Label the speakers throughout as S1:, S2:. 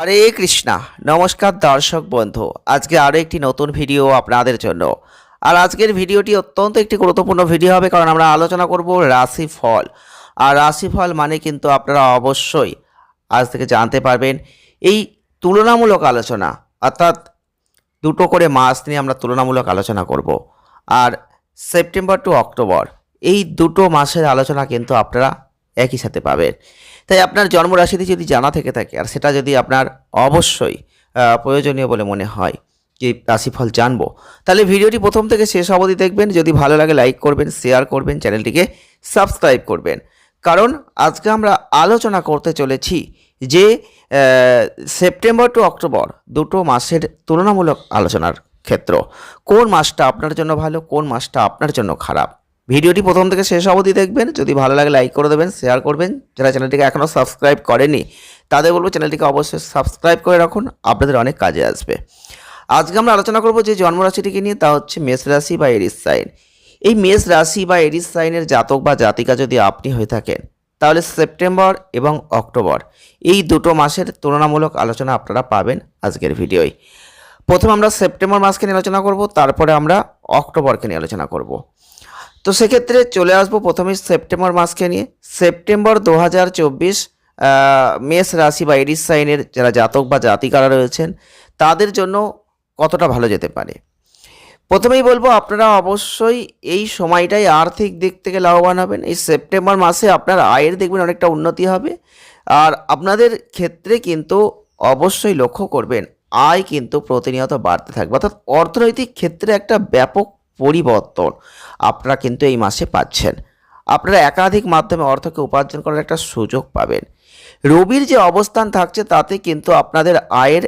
S1: হরে কৃষ্ণা, নমস্কার দর্শক বন্ধু। আজকে আরও একটি নতুন ভিডিও আপনাদের জন্য। আর আজকের ভিডিওটি অত্যন্ত একটি গুরুত্বপূর্ণ ভিডিও হবে, কারণ আমরা আলোচনা করব রাশিফল। আর রাশিফল মানে কিন্তু আপনারা অবশ্যই আজ থেকে জানতে পারবেন এই তুলনামূলক আলোচনা, অর্থাৎ দুটো করে মাস নিয়ে আমরা তুলনামূলক আলোচনা করব। আর সেপ্টেম্বর টু অক্টোবর, এই দুটো মাসের আলোচনা কিন্তু আপনারা একই সাথে পাবেন। তাই আপনার জন্মরাশিটি যদি জানা থেকে থাকে, আর সেটা যদি আপনার অবশ্যই প্রয়োজনীয় বলে মনে হয় যে রাশিফল জানব, তাহলে ভিডিওটি প্রথম থেকে শেষ অবধি দেখবেন। যদি ভালো লাগে লাইক করবেন, শেয়ার করবেন, চ্যানেলটিকে সাবস্ক্রাইব করবেন। কারণ আজকে আমরা আলোচনা করতে চলেছি যে সেপ্টেম্বর টু অক্টোবর দুটো মাসের তুলনামূলক আলোচনার ক্ষেত্র। কোন মাসটা আপনার জন্য ভালো, কোন মাসটা আপনার জন্য খারাপ? ভিডিওটি প্রথম থেকে শেষ অবধি দেখবেন। যদি ভালো লাগে লাইক করে দেবেন শেয়ার করবেন। যারা চ্যানেলটিকে এখনও সাবস্ক্রাইব করেনি, তাদের বলব চ্যানেলটিকে অবশ্যই সাবস্ক্রাইব করে রাখুন। আপনাদের অনেক কাজে আসবে। আজকে আমরা আলোচনা করব যে জন্মরাশিটিকে নিয়ে, তা হচ্ছে মেষ রাশি বা এরিস সাইন। এই মেষ রাশি বা এরিস সাইনের জাতক বা জাতিকা যদি আপনি হয়ে থাকেন, তাহলে সেপ্টেম্বর এবং অক্টোবর, এই দুটো মাসের তুলনামূলক আলোচনা আপনারা পাবেন আজকের ভিডিওয়। প্রথমে আমরা সেপ্টেম্বর মাসকে নিয়ে আলোচনা করব, তারপরে আমরা অক্টোবরকে নিয়ে আলোচনা করব। তো সেক্ষেত্রে চলে আসব প্রথমে সেপ্টেম্বর মাসকে নিয়ে। সেপ্টেম্বর দু হাজার চব্বিশ মেষ রাশি বা এরিস সাইনের যারা জাতক বা জাতিকারা রয়েছেন, তাদের জন্য কতটা ভালো যেতে পারে? প্রথমেই বলব, আপনারা অবশ্যই এই সময়টাই আর্থিক দিক থেকে লাভবান হবেন। এই সেপ্টেম্বর মাসে আপনার আয়ের দেখবেন অনেকটা উন্নতি হবে। আর আপনাদের ক্ষেত্রে কিন্তু অবশ্যই লক্ষ্য করবেন, আয় কিন্তু প্রতিনিয়ত বাড়তে থাকবে। অর্থাৎ অর্থনৈতিক ক্ষেত্রে একটা ব্যাপক পরিবর্তন আপনারা কিন্তু এই মাসে পাচ্ছেন। আপনারা একাধিক মাধ্যমে অর্থকে উপার্জন করার একটা সুযোগ পাবেন। রবির যে অবস্থান থাকছে, তাতে কিন্তু আপনাদের আয়ের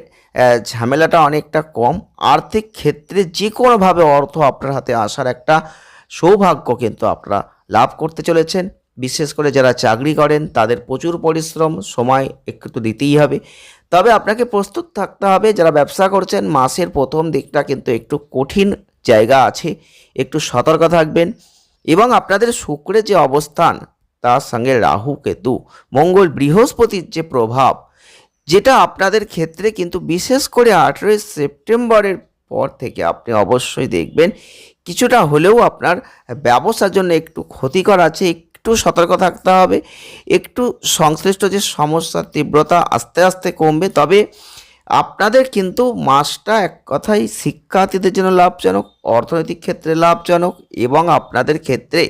S1: ঝামেলাটা অনেকটা কম। আর্থিক ক্ষেত্রে যে কোনোভাবে অর্থ আপনার হাতে আসার একটা সৌভাগ্য কিন্তু আপনারা লাভ করতে চলেছেন। বিশেষ করে যারা চাকরি করেন, তাদের প্রচুর পরিশ্রম, সময় একটু দিতেই হবে। তবে আপনাকে প্রস্তুত থাকতে হবে, যারা ব্যবসা করছেন, মাসের প্রথম দিকটা কিন্তু একটু কঠিন জায়গা আছে, একটু সতর্ক থাকবেন। এবং আপনাদের শুক্রের যে অবস্থান, তার সঙ্গে রাহু কেতু, মঙ্গল বৃহস্পতির যে প্রভাব, যেটা আপনাদের ক্ষেত্রে কিন্তু বিশেষ করে আঠেরোই সেপ্টেম্বরের পর থেকে আপনি অবশ্যই দেখবেন, কিছুটা হলেও আপনার ব্যবসার জন্য একটু ক্ষতিকর আছে, একটু সতর্ক থাকতে হবে, একটু সংশ্লিষ্ট যে সমস্যার তীব্রতা আস্তে আস্তে কমবে, তবে আপনাদের কিন্তু মাসটা এক কথাই শিক্ষার্থীদের জন্য লাভজনক, অর্থনৈতিক ক্ষেত্রে লাভজনক এবং আপনাদের ক্ষেত্রে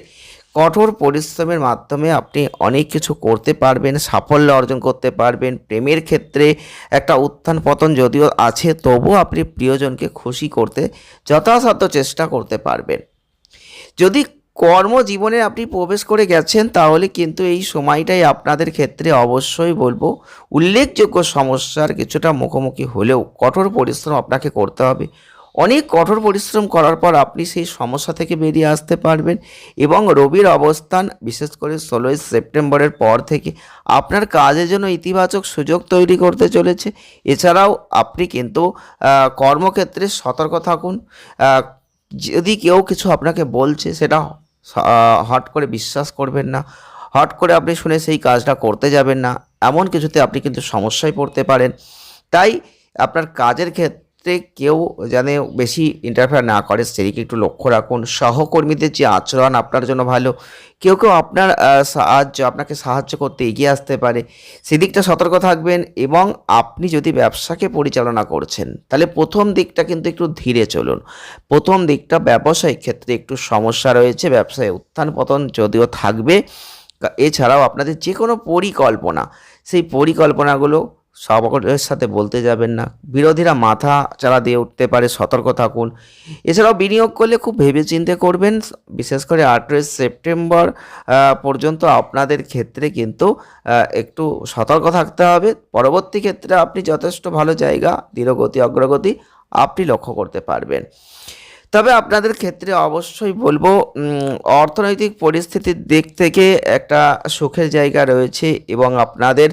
S1: কঠোর পরিশ্রমের মাধ্যমে আপনি অনেক কিছু করতে পারবেন, সাফল্য অর্জন করতে পারবেন, প্রেমের ক্ষেত্রে একটা উত্থান পতন যদিও আছে তবুও আপনি প্রিয়জনকে খুশি করতে যথাসাধ্য চেষ্টা করতে পারবেন। যদি কর্মজীবনে আপনি প্রবেশ করে গেছেন, তাহলে কিন্তু এই সময়টাই আপনাদের ক্ষেত্রে অবশ্যই বলব, উল্লেখযোগ্য সমস্যার কিছুটা মুখোমুখি হলেও কঠোর পরিশ্রম আপনাকে করতে হবে। অনেক কঠোর পরিশ্রম করার পর আপনি সেই সমস্যা থেকে বেরিয়ে আসতে পারবেন এবং রবির অবস্থান, বিশেষ করে ষোলোই সেপ্টেম্বরের পর থেকে আপনার কাজের জন্য ইতিবাচক সুযোগ তৈরি করতে চলেছে। এছাড়াও আপনি কিন্তু কর্মক্ষেত্রে সতর্ক থাকুন। যদি কেউ কিছু আপনাকে বলছে, সেটা হট করে বিশ্বাস করবেন না। হট করে আপনি শুনে সেই কাজটা করতে যাবেন না। এমন কিছুতে আপনি কিন্তু সমস্যায় পড়তে পারেন। তাই আপনার কাজের ক্ষেত্রে কেউ যেন বেশি ইন্টারফেয়ার না করে, সেদিকে একটু লক্ষ্য রাখুন। সহকর্মীদের যে আচরণ আপনার জন্য ভালো, কেউ কেউ আপনার সাহায্য, আপনাকে সাহায্য করতে এগিয়ে আসতে পারে। সেদিকটা সতর্ক থাকবেন এবং আপনি যদি ব্যবসাকে পরিচালনা করছেন, তাহলে প্রথম দিকটা কিন্তু একটু ধীরে চলুন। প্রথম দিকটা ব্যবসায়িক ক্ষেত্রে একটু সমস্যা রয়েছে, ব্যবসায় উত্থান পতন যদিও থাকবে। এছাড়াও আপনাদের যে কোনো পরিকল্পনা, সেই পরিকল্পনাগুলো সকলের সাথে বলতে যাবেন না। বিরোধীরা মাথা চারা দিয়ে উঠতে পারে, সতর্ক থাকুন। এছাড়াও বিনিয়োগ করলে খুব ভেবেচিন্তে করবেন, বিশেষ করে আঠেরোই সেপ্টেম্বর পর্যন্ত আপনাদের ক্ষেত্রে কিন্তু একটু সতর্ক থাকতে হবে। পরবর্তী ক্ষেত্রে আপনি যথেষ্ট ভালো জায়গা, ধীরগতি, অগ্রগতি আপনি লক্ষ্য করতে পারবেন। তবে আপনাদের ক্ষেত্রে অবশ্যই বলব অর্থনৈতিক পরিস্থিতির দিক থেকে একটা সুখের জায়গা রয়েছে এবং আপনাদের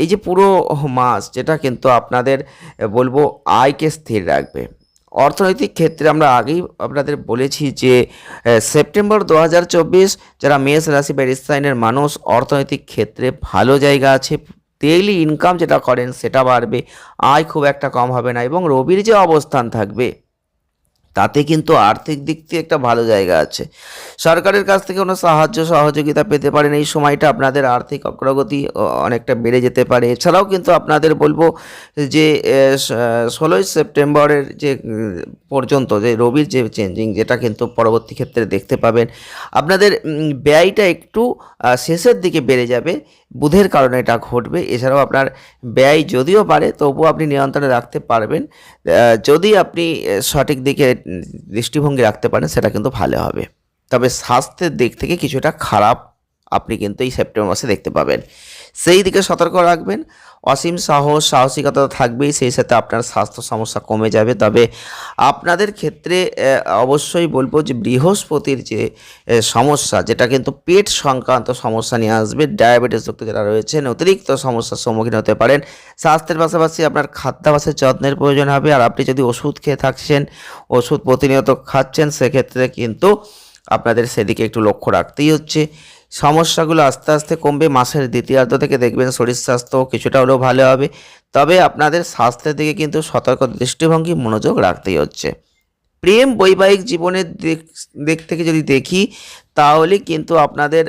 S1: এই যে পুরো মাস যেটা কিন্তু আপনাদের, বলব, আয়কে স্থির রাখবে। অর্থনৈতিক ক্ষেত্রে আমরা আগেই আপনাদের বলেছি যে সেপ্টেম্বর দু হাজার চব্বিশ যারা মেষ রাশি বা রিসাইনের মানুষ, অর্থনৈতিক ক্ষেত্রে ভালো জায়গা আছে। ডেইলি ইনকাম যেটা করেন সেটা বাড়বে, আয় খুব একটা কম হবে না এবং রবির যে অবস্থান থাকবে তাতে কিন্তু আর্থিক দিক থেকে একটা ভালো জায়গা আছে। সরকারের কাছ থেকে কোনো সাহায্য, সহযোগিতা পেতে পারেন, এই সময়টা আপনাদের আর্থিক অগ্রগতি অনেকটা বেড়ে যেতে পারে। এছাড়াও কিন্তু আপনাদের বলব যে ষোলোই সেপ্টেম্বরের যে পর্যন্ত যে, রবির যে চেঞ্জিং যেটা কিন্তু পরবর্তী ক্ষেত্রে দেখতে পাবেন। আপনাদের ব্যয়টা একটু শেষের দিকে বেড়ে যাবে, বুধের কারণে এটা ঘটবে। এছাড়াও আপনার ব্যয় যদিও বাড়ে, তবুও আপনি নিয়ন্ত্রণে রাখতে পারবেন। যদি আপনি সঠিক দিকে দৃষ্টিভঙ্গি রাখতে পারেন, সেটা কিন্তু ভালো হবে। তবে স্বাস্থ্যের দিক থেকে কিছুটা খারাপ আপনি কিন্তু এই সেপ্টেম্বর মাসে দেখতে পাবেন। সেই দিকে সতর্ক রাখবেন। অসীম সাহস, সাহসিকতা থাকবেই, সেই সাথে আপনার স্বাস্থ্য সমস্যা কমে যাবে। তবে আপনাদের ক্ষেত্রে অবশ্যই বলব যে বৃহস্পতির যে সমস্যা, যেটা কিন্তু পেট সংক্রান্ত সমস্যা নিয়ে আসবে, ডায়াবেটিস যুক্ত যারা রয়েছেন, অতিরিক্ত সমস্যার সম্মুখীন হতে পারেন। স্বাস্থ্যের পাশাপাশি আপনার খাদ্যাভ্যাসের যত্নের প্রয়োজন হবে। আর আপনি যদি ওষুধ খেয়ে থাকছেন, ওষুধ প্রতিনিয়ত খাচ্ছেন, সেক্ষেত্রে কিন্তু আপনাদের সেদিকে একটু লক্ষ্য রাখতেই হচ্ছে। সমস্যাগুলো আস্তে আস্তে কমবে, মাসের দ্বিতীয়ার্ধ থেকে দেখবেন শরীর স্বাস্থ্য কিছুটা হলেও ভালো হবে। তবে আপনাদের স্বাস্থ্যের দিকে কিন্তু সতর্ক দৃষ্টিভঙ্গি মনোযোগ রাখতেই হচ্ছে। প্রেম বৈবাহিক জীবনের দিক থেকে যদি দেখি, তাহলে কিন্তু আপনাদের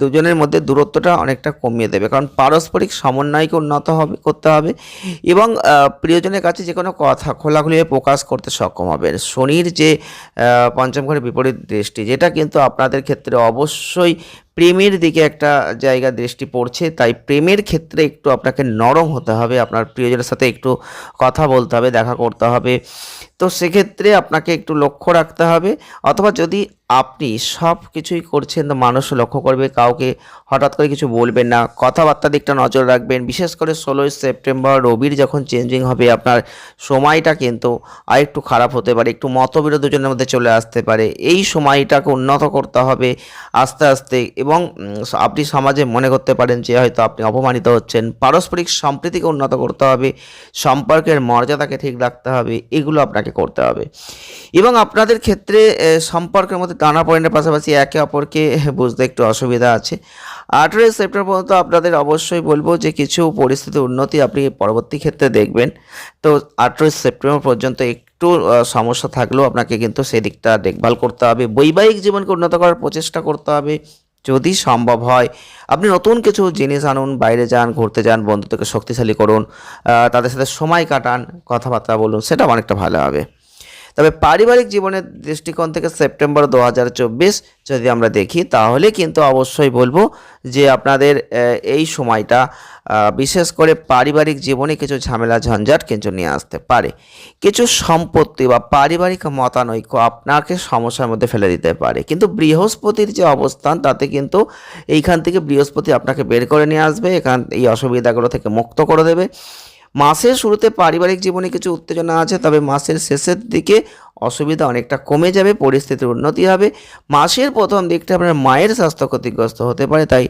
S1: দুজনের মধ্যে দূরত্বটা অনেকটা কমিয়ে দেবে। কারণ পারস্পরিক সমন্বয়কে উন্নত হবে, করতে হবে এবং প্রিয়জনের কাছে যে কোনো কথা খোলাখুলিভাবে প্রকাশ করতে সক্ষম হবে শনির যে পঞ্চম ঘরে বিপরীত দৃষ্টি, যেটা কিন্তু আপনাদের ক্ষেত্রে অবশ্যই প্রেমের দিকে একটা জায়গা দৃষ্টি পড়ছে। তাই প্রেমের ক্ষেত্রে একটু আপনাকে নরম হতে হবে, আপনার প্রিয়জনের সাথে একটু কথা বলতে হবে, দেখা করতে হবে। তো সেক্ষেত্রে আপনাকে একটু লক্ষ্য রাখতে হবে। অথবা যদি আপনি সব কিছুই করছেন তো মানুষও লক্ষ্য করবে, কাউকে হঠাৎ করে কিছু বলবেন না কথাবার্তার দিকটা নজর রাখবেন। বিশেষ করে ষোলোই সেপ্টেম্বর, রবির যখন চেঞ্জিং হবে, আপনার সময়টা কিন্তু আর একটু খারাপ হতে পারে, একটু মতবিরোধ দুজনের মধ্যে চলে আসতে পারে। এই সময়টাকে উন্নত করতে হবে আস্তে আস্তে এবং আপনি সমাজে মনে করতে পারেন যে হয়তো আপনি অপমানিত হচ্ছেন। পারস্পরিক সম্প্রীতিকে উন্নত করতে হবে, সম্পর্কের মর্যাদাকে ঠিক রাখতে হবে, এগুলো আপনাকে করতে হবে। এবং আপনাদের ক্ষেত্রে সম্পর্কের মধ্যে টানা পয়েন্টের পাশাপাশি একে অপরকে বুঝতে একটু অসুবিধা আছে। আঠেরোই সেপ্টেম্বর পর্যন্ত আপনাদের অবশ্যই বলব যে, কিছু পরিস্থিতির উন্নতি আপনি পরবর্তী ক্ষেত্রে দেখবেন। তো আঠেরোই সেপ্টেম্বর পর্যন্ত একটু সমস্যা থাকলেও আপনাকে কিন্তু সেদিকটা দেখভাল করতে হবে। বৈবাহিক জীবনকে উন্নত করার প্রচেষ্টা করতে হবে। যদি সম্ভব হয়, আপনি নতুন কিছু জিনিস আনুন, বাইরে যান, ঘুরতে যান, বন্ধুত্বকে শক্তিশালী করুন তাদের সাথে সময় কাটান, কথাবার্তা বলুন সেটা অনেকটা ভালো হবে। তবে পারিবারিক জীবনের দৃষ্টিকোণ থেকে সেপ্টেম্বর দু হাজার চব্বিশ যদি আমরা দেখি, তাহলে কিন্তু অবশ্যই বলব যে আপনাদের এই সময়টা বিশেষ করে পারিবারিক জীবনে কিছু ঝামেলা ঝঞ্ঝাট কিন্তু নিয়ে আসতে পারে। কিছু সম্পত্তি বা পারিবারিক মতানৈক্য আপনাকে সমস্যার মধ্যে ফেলে দিতে পারে। কিন্তু বৃহস্পতির যে অবস্থান, তাতে কিন্তু এইখান থেকে বৃহস্পতি আপনাকে বের করে নিয়ে আসবে, এখান, এই অসুবিধাগুলো থেকে মুক্ত করে দেবে। মাসের শুরুতে পারিবারিক জীবনে কিছু উত্তেজনা আছে, তবে মাসের শেষের দিকে অসুবিধা অনেকটা কমে যাবে, পরিস্থিতির উন্নতি হবে। মাসের প্রথম দিকটা আপনার মায়ের স্বাস্থ্য ক্ষতিগ্রস্ত হতে পারে, তাই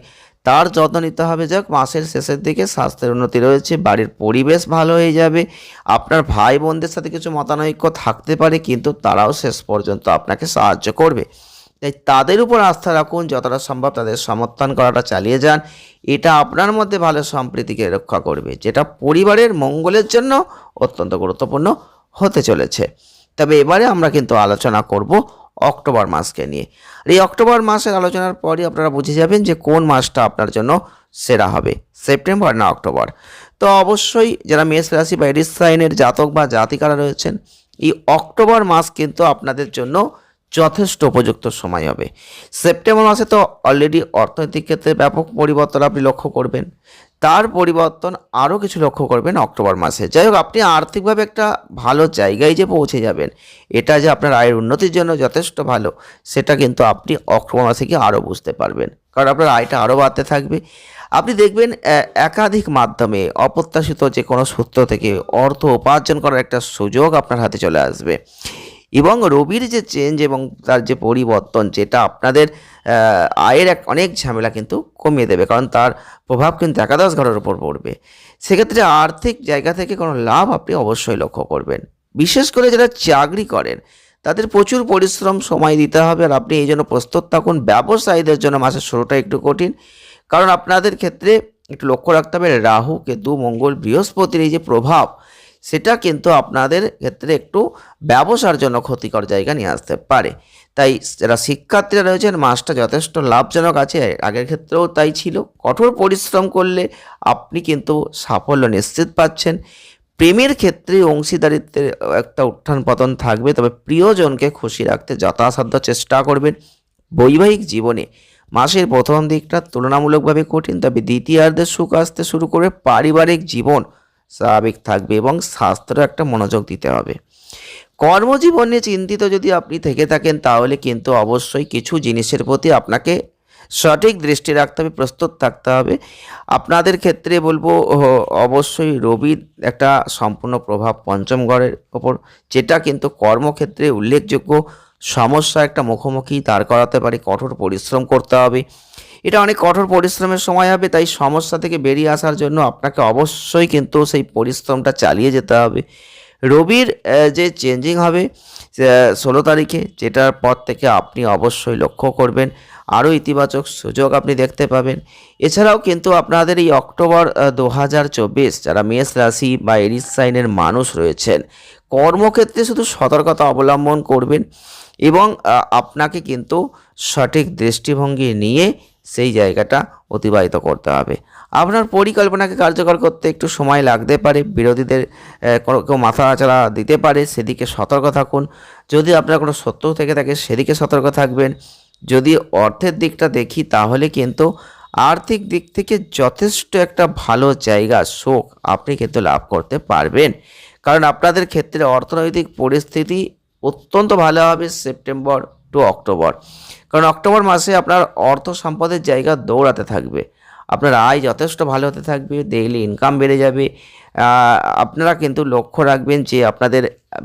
S1: তার যত্ন নিতে হবে। যাক, মাসের শেষের দিকে স্বাস্থ্যের উন্নতি রয়েছে, বাড়ির পরিবেশ ভালো হয়ে যাবে, আপনার ভাই বোনদের সাথে কিছু মতানৈক্য থাকতে পারে, কিন্তু তারাও শেষ পর্যন্ত আপনাকে সাহায্য করবে। তাই তাদের উপর আস্থা রাখুন, যতটা সম্ভব তাদের সমর্থন করাটা চালিয়ে যান। এটা আপনার মধ্যে ভালো সম্প্রীতিকে রক্ষা করবে, যেটা পরিবারের মঙ্গলের জন্য অত্যন্ত গুরুত্বপূর্ণ হতে চলেছে। তবে এবারে আমরা কিন্তু আলোচনা করব অক্টোবর মাসকে নিয়ে। আর এই অক্টোবর মাসের আলোচনার পরই আপনারা বুঝে যাবেন যে কোন মাসটা আপনার জন্য সেরা হবে, সেপ্টেম্বর না অক্টোবর। তো অবশ্যই যারা মেষ রাশি বা এডিস সাইনের জাতক বা জাতিকারা রয়েছেন, এই অক্টোবর মাস কিন্তু আপনাদের জন্য যথেষ্ট উপযুক্ত সময় হবে। সেপ্টেম্বর মাসে তো অলরেডি অর্থনৈতিক ক্ষেত্রে ব্যাপক পরিবর্তন আপনি লক্ষ্য করবেন। তার পরিবর্তন আরও কিছু লক্ষ্য করবেন অক্টোবর মাসে। যাই হোক, আপনি আর্থিকভাবে একটা ভালো জায়গায় যে পৌঁছে যাবেন, এটা যে আপনার আয়ের উন্নতির জন্য যথেষ্ট ভালো, সেটা কিন্তু আপনি অক্টোবর মাসে গিয়ে আরও বুঝতে পারবেন। কারণ আপনার আয়টা আরও বাড়তে থাকবে। আপনি দেখবেন একাধিক মাধ্যমে অপ্রত্যাশিত যে কোনো সূত্র থেকে অর্থ উপার্জন করার একটা সুযোগ আপনার হাতে চলে আসবে। এবং রবির যে চেঞ্জ এবং তার যে পরিবর্তন, যেটা আপনাদের আয়ের এক অনেক ঝামেলা কিন্তু কমিয়ে দেবে, কারণ তার প্রভাব কিন্তু একাদশ ঘরের উপর পড়বে। সেক্ষেত্রে আর্থিক জায়গা থেকে কোনো লাভ আপনি অবশ্যই লক্ষ্য করবেন। বিশেষ করে যারা চাকরি করেন, তাদের প্রচুর পরিশ্রম সময় দিতে হবে আর আপনি এই জন্য প্রস্তুত থাকুন। ব্যবসায়ীদের জন্য মাসের শুরুটা একটু কঠিন, কারণ আপনাদের ক্ষেত্রে একটু লক্ষ্য রাখতে হবে, রাহু, কেতু, মঙ্গল, বৃহস্পতির এই যে প্রভাব সেটা কিন্তু আপনাদের ক্ষেত্রে একটু ব্যবসার জন্য ক্ষতিকর জায়গা নিয়ে আসতে পারে। তাই যারা শিক্ষার্থীরা রয়েছেন, মাসটা যথেষ্ট লাভজনক আছে। আগের ক্ষেত্রেও তাই ছিল। কঠোর পরিশ্রম করলে আপনি কিন্তু সাফল্য নিশ্চিত পাচ্ছেন। প্রেমের ক্ষেত্রে অংশীদারিত্বের একটা উত্থান পতন থাকবে। তবে প্রিয়জনকে খুশি রাখতে যথাসাধ্য চেষ্টা করবেন। বৈবাহিক জীবনে মাসের প্রথম দিকটা তুলনামূলকভাবে কঠিন। তবে দ্বিতীয়ার্ধে সুখ আসতে শুরু করে পারিবারিক জীবন স্বাভাবিক থাকবে এবং স্বাস্থ্যের একটা মনোযোগ দিতে হবে। কর্মজীবনে চিন্তিত যদি আপনি থেকে থাকেন, তাহলে কিন্তু অবশ্যই কিছু জিনিসের প্রতি আপনাকে সঠিক দৃষ্টি রাখতে হবে, প্রস্তুত থাকতে হবে। আপনাদের ক্ষেত্রে বলব অবশ্যই রবির একটা সম্পূর্ণ প্রভাব পঞ্চম ঘরের ওপর, যেটা কিন্তু কর্মক্ষেত্রে উল্লেখযোগ্য সমস্যা একটা মুখোমুখি দাঁড় করাতে পারে, কঠোর পরিশ্রম করতে হবে। এটা অনেক কঠোর পরিশ্রমের সময় হবে, তাই সমস্যা থেকে বেরিয়ে আসার জন্য আপনাকে অবশ্যই কিন্তু সেই পরিশ্রমটা চালিয়ে যেতে হবে। রবির যে চেঞ্জিং হবে ষোলো তারিখে যেটার পর থেকে আপনি অবশ্যই লক্ষ্য করবেন। আরও ইতিবাচক সুযোগ আপনি দেখতে পাবেন। এছাড়াও কিন্তু আপনাদের এই অক্টোবর দু হাজার চব্বিশ যারা মেষ রাশি বা এরিস সাইনের মানুষ রয়েছেন, কর্মক্ষেত্রে শুধু সতর্কতা অবলম্বন করবেন এবং আপনাকে কিন্তু সঠিক দৃষ্টিভঙ্গি নিয়ে সেই জায়গাটা অতিবাহিত করতে হবে। আপনার পরিকল্পনাকে কার্যকর করতে একটু সময় লাগতে পারে, বিরোধীদের কেউ মাথা চাড়া দিতে পারে, সেদিকে সতর্ক থাকুন। যদি আপনার কোনো শত্রু থেকে থাকে, সেদিকে সতর্ক থাকবেন। যদি অর্থের দিকটা দেখি, তাহলে কিন্তু আর্থিক দিক থেকে যথেষ্ট একটা ভালো জায়গা সুখ আপনি কিন্তু লাভ করতে পারবেন। কারণ আপনাদের ক্ষেত্রে অর্থনৈতিক পরিস্থিতি অত্যন্ত ভালো হবে, সেপ্টেম্বর টু অক্টোবর কারণ অক্টোবর মাসে আপনার অর্থ সম্পদের জায়গা দৌড়াতে থাকবে। আপনার আয় যথেষ্ট ভালো হতে থাকবে ডেইলি ইনকাম বেড়ে যাবে। আপনারা কিন্তু লক্ষ্য রাখবেন যে আপনাদের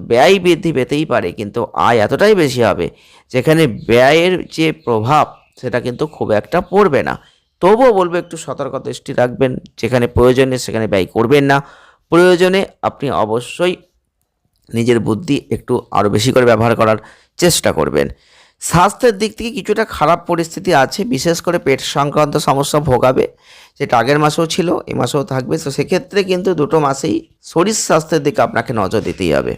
S1: ব্যয় বৃদ্ধি পেতেই পারে, কিন্তু আয় এতটাই বেশি হবে, যেখানে ব্যয়ের যে প্রভাব, সেটা কিন্তু খুব একটা পড়বে না। তবুও বলব একটু সতর্ক দৃষ্টি রাখবেন, যেখানে প্রয়োজনে সেখানে ব্যয় করবেন না। প্রয়োজনে আপনি অবশ্যই নিজের বুদ্ধি একটু আরও বেশি করে ব্যবহার করার চেষ্টা করবেন। স্বাস্থ্যের দিক থেকে কিছুটা খারাপ পরিস্থিতি আছে, বিশেষ করে পেট সংক্রান্ত সমস্যা ভোগাবে যেটা আগের মাসেও ছিল এ মাসেও থাকবে। তো সেক্ষেত্রে কিন্তু দুটো মাসেই শরীর স্বাস্থ্যের দিকে আপনাকে নজর দিতেই হবে।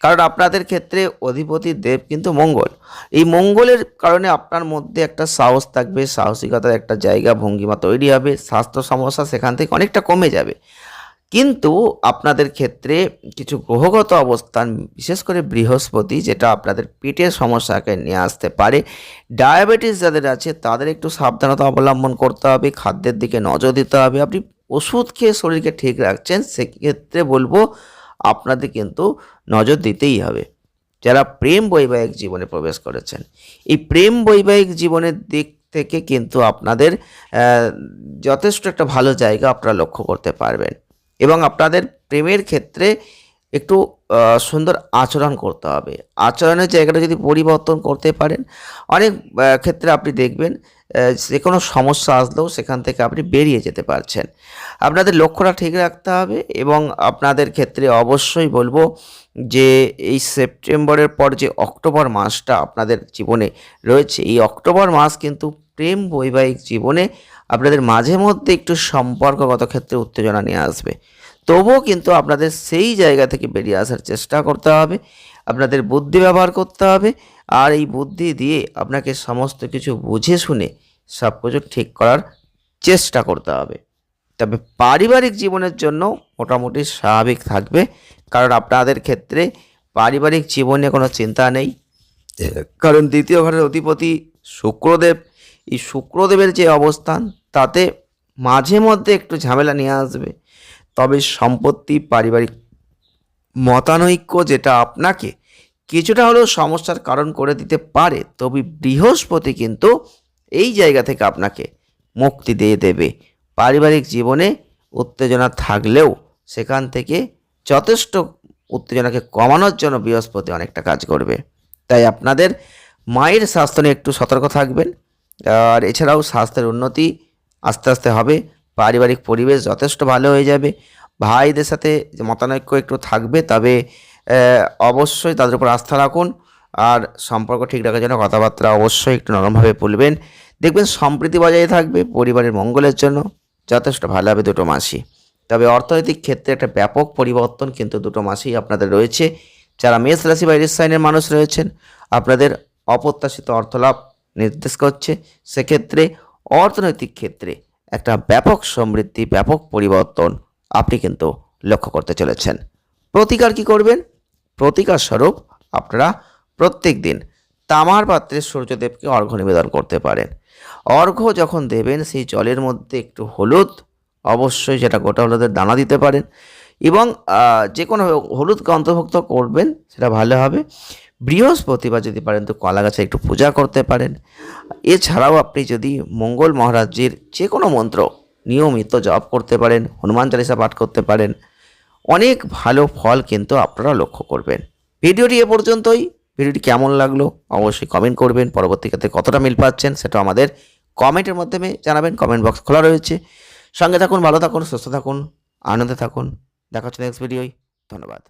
S1: কারণ আপনাদের ক্ষেত্রে অধিপতি দেব কিন্তু মঙ্গল। এই মঙ্গলের কারণে আপনার মধ্যে একটা সাহস থাকবে, সাহসিকতার একটা জায়গা, ভঙ্গিমা তৈরি হবে, স্বাস্থ্য সমস্যা সেখান থেকে অনেকটা কমে যাবে। কিন্তু আপনাদের ক্ষেত্রে কিছু গ্রহগত অবস্থান, বিশেষ করে বৃহস্পতি, যেটা আপনাদের পেটের সমস্যাকে নিয়ে আসতে পারে। ডায়াবেটিস যাদের আছে, তাদের একটু সাবধানতা অবলম্বন করতে হবে, খাদ্যের দিকে নজর দিতে হবে। আপনি ওষুধ খেয়ে শরীরকে ঠিক রাখছেন, সেক্ষেত্রে বলব আপনাদের কিন্তু নজর দিতেই হবে। যারা প্রেম বৈবাহিক জীবনে প্রবেশ করেছেন, এই প্রেম বৈবাহিক জীবনের দিক থেকে কিন্তু আপনাদের যথেষ্ট একটা ভালো জায়গা আপনারা লক্ষ্য করতে পারবেন। এবং আপনাদের প্রেমের ক্ষেত্রে একটু সুন্দর আচরণ করতে হবে। আচরণের জায়গাটা যদি পরিবর্তন করতে পারেন, অনেক ক্ষেত্রে আপনি দেখবেন যে কোনো সমস্যা আসলেও সেখান থেকে আপনি বেরিয়ে যেতে পারছেন। আপনাদের লক্ষ্যটা ঠিক রাখতে হবে এবং আপনাদের ক্ষেত্রে অবশ্যই বলব যে, এই সেপ্টেম্বরের পর যে অক্টোবর মাসটা আপনাদের জীবনে রয়েছে, এই অক্টোবর মাস কিন্তু প্রেম বৈবাহিক জীবনে আপনাদের মাঝে মধ্যে একটু সম্পর্কগত ক্ষেত্রে উত্তেজনা নিয়ে আসবে। তবুও কিন্তু আপনাদের সেই জায়গা থেকে বেরিয়ে আসার চেষ্টা করতে হবে, আপনাদের বুদ্ধি ব্যবহার করতে হবে, আর এই বুদ্ধি দিয়ে আপনাকে সমস্ত কিছু বুঝে শুনে সব কিছু ঠিক করার চেষ্টা করতে হবে। তবে পারিবারিক জীবনের জন্য মোটামুটি স্বাভাবিক থাকবে, কারণ আপনাদের ক্ষেত্রে পারিবারিক জীবনে কোনো চিন্তা নেই। কারণ দ্বিতীয় ঘরের অধিপতি শুক্রদেব, এই শুক্রদেবের যে অবস্থান তাতে মাঝে মধ্যে একটু ঝামেলা নিয়ে আসবে। তবে সম্পত্তি, পারিবারিক মতানৈক্য যেটা আপনাকে কিছুটা হলেও সমস্যার কারণ করে দিতে পারে, তবে বৃহস্পতি কিন্তু এই জায়গা থেকে আপনাকে মুক্তি দিয়ে দেবে। পারিবারিক জীবনে উত্তেজনা থাকলেও সেখান থেকে যথেষ্ট উত্তেজনাকে কমানোর জন্য বৃহস্পতি অনেকটা কাজ করবে। তাই আপনাদের মায়ের স্বাস্থ্য নিয়ে একটু সতর্ক থাকবেন। আর এছাড়াও স্বাস্থ্যের উন্নতি আস্তে আস্তে হবে। পারিবারিক পরিবেশ যথেষ্ট ভালো হয়ে যাবে। ভাইদের সাথে মতানৈক্য একটু থাকবে, তবে অবশ্যই তাদের উপর আস্থা রাখুন। আর সম্পর্ক ঠিক রাখার জন্য কথাবার্তা অবশ্যই একটু নরমভাবে বলবেন। দেখবেন সম্প্রীতি বজায় থাকবে পরিবারের মঙ্গলের জন্য। যথেষ্ট ভালো হবে দুটো মাসই তবে অর্থনৈতিক ক্ষেত্রে একটা ব্যাপক পরিবর্তন কিন্তু দুটো মাসেই আপনাদের রয়েছে। যারা মেষ রাশি বা সাইনের মানুষ রয়েছেন, আপনাদের অপ্রত্যাশিত অর্থলাভ নির্দেশ করছে। সেক্ষেত্রে অর্থনৈতিক ক্ষেত্রে একটা ব্যাপক সমৃদ্ধি, ব্যাপক পরিবর্তন আপনি কিন্তু লক্ষ্য করতে চলেছেন। প্রতিকার কি করবেন? প্রতিকার স্বরূপ আপনারা প্রত্যেক দিন তামার পাত্রে সূর্যদেবকে অর্ঘ্য নিবেদন করতে পারেন। অর্ঘ্য যখন দেবেন, সেই জলের মধ্যে একটু হলুদ, অবশ্যই সেটা গোটা হলুদের দানা দিতে পারেন এবং যে কোনো হলুদকে অন্তর্ভুক্ত করবেন, সেটা ভালো হবে। বৃহস্পতিবার যদি পারেন তো কলা গাছে একটু পূজা করতে পারেন। এছাড়াও আপনি যদি মঙ্গল মহারাজের যে কোনো মন্ত্র নিয়মিত জপ করতে পারেন, হনুমান চালিসা পাঠ করতে পারেন, অনেক ভালো ফল কিন্তু আপনারা লক্ষ্য করবেন। ভিডিওটি এ পর্যন্তই। ভিডিওটি কেমন লাগল অবশ্যই কমেন্ট করবেন। পরবর্তী ক্ষেত্রে কতটা মিল পাচ্ছেন সেটা আমাদের কমেন্টের মাধ্যমে জানাবেন। কমেন্ট বক্স খোলা রয়েছে। সঙ্গে থাকুন, ভালো থাকুন, সুস্থ থাকুন, আনন্দে থাকুন। দেখা হচ্ছে নেক্সট ভিডিওয় ধন্যবাদ।